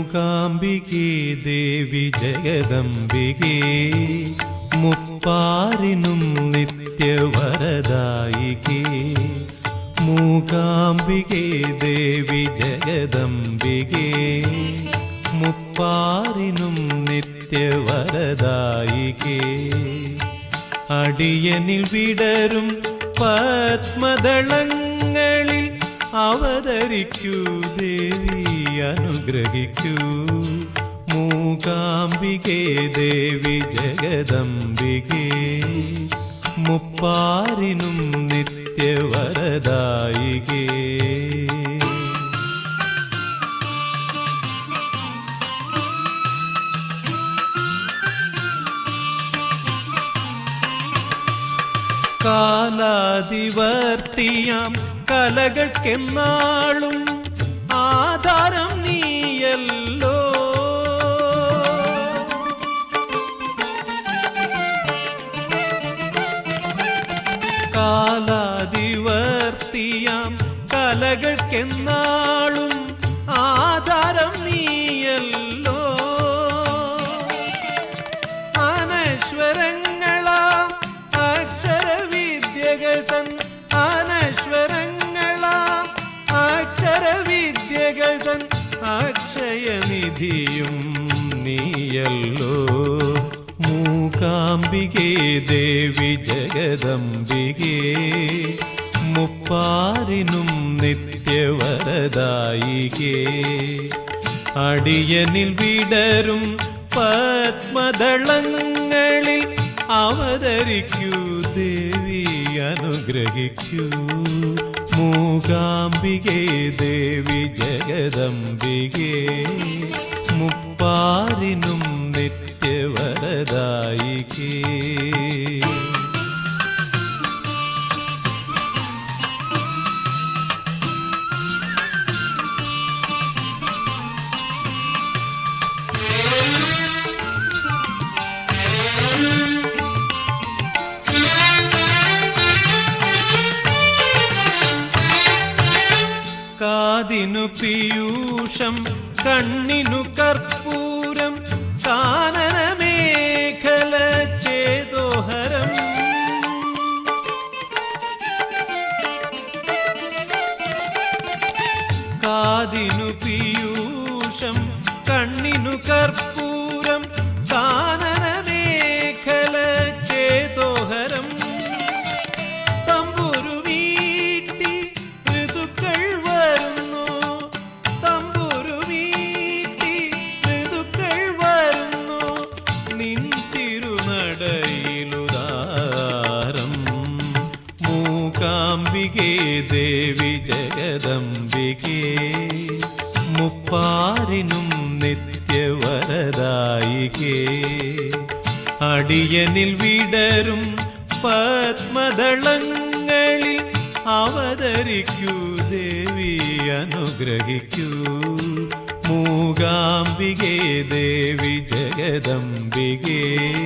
മൂകാംബികേ ദേവി ജഗദംബികേ മുപ്പാരിനും നിത്യവരദായികേ. മൂകാംബികേ ദേവി ജഗദംബികേ മുപ്പാരിനും നിത്യവരദായികേ. അടിയനിൽ വിടരും പത്മദളങ്ങളിൽ അവതരിക്കൂ ദേവി. അനുഗ്രഹിക്കൂ മൂകാംബികേ ദേവി ജഗദംബികേ മുപ്പാരിനും നിത്യവരദായികേ. കാലാതിവർത്തിയാം കലകൾക്കെന്നാളും കലകൾക്കെന്നാളും ആധാരം നീയല്ലോ. അനശ്വരങ്ങളാ അക്ഷരവിദ്യകൾ തൻ അനശ്വരങ്ങളാ അക്ഷരവിദ്യകൾ തൻ അക്ഷയനിധിയും നീയല്ലോ. മൂകാംബികേ ദേവി ജഗദംബികേ മുപ്പാരിനും നിത്യവരദായികേ. അടിയനിൽ വിടരും പത്മദളങ്ങളിൽ അവതരിക്കൂ ദേവി അനുഗ്രഹിക്കൂ. മൂകാംബികേ ദേവി ജഗദംബികേ. മുപ്പാറിനും നിത്യവരദായികേ. കാതിനു പീയൂഷം കണ്ണിനു കർപ്പൂരം കാനന മേഖല ചേതോഹരം. കാതിനു പീയൂഷം കണ്ണിനു കർപ്പൂരം മൂകാംബികേ ദേവി ജഗദംബികേ. മുപ്പാരിനും നിത്യവരദായികേ. അടിയനിൽ വിടരും പത്മദളങ്ങളിൽ അവതരിക്കൂ ദേവി അനുഗ്രഹിക്കൂ. മൂകാംബികേ ദേവി ജഗദംബികേ.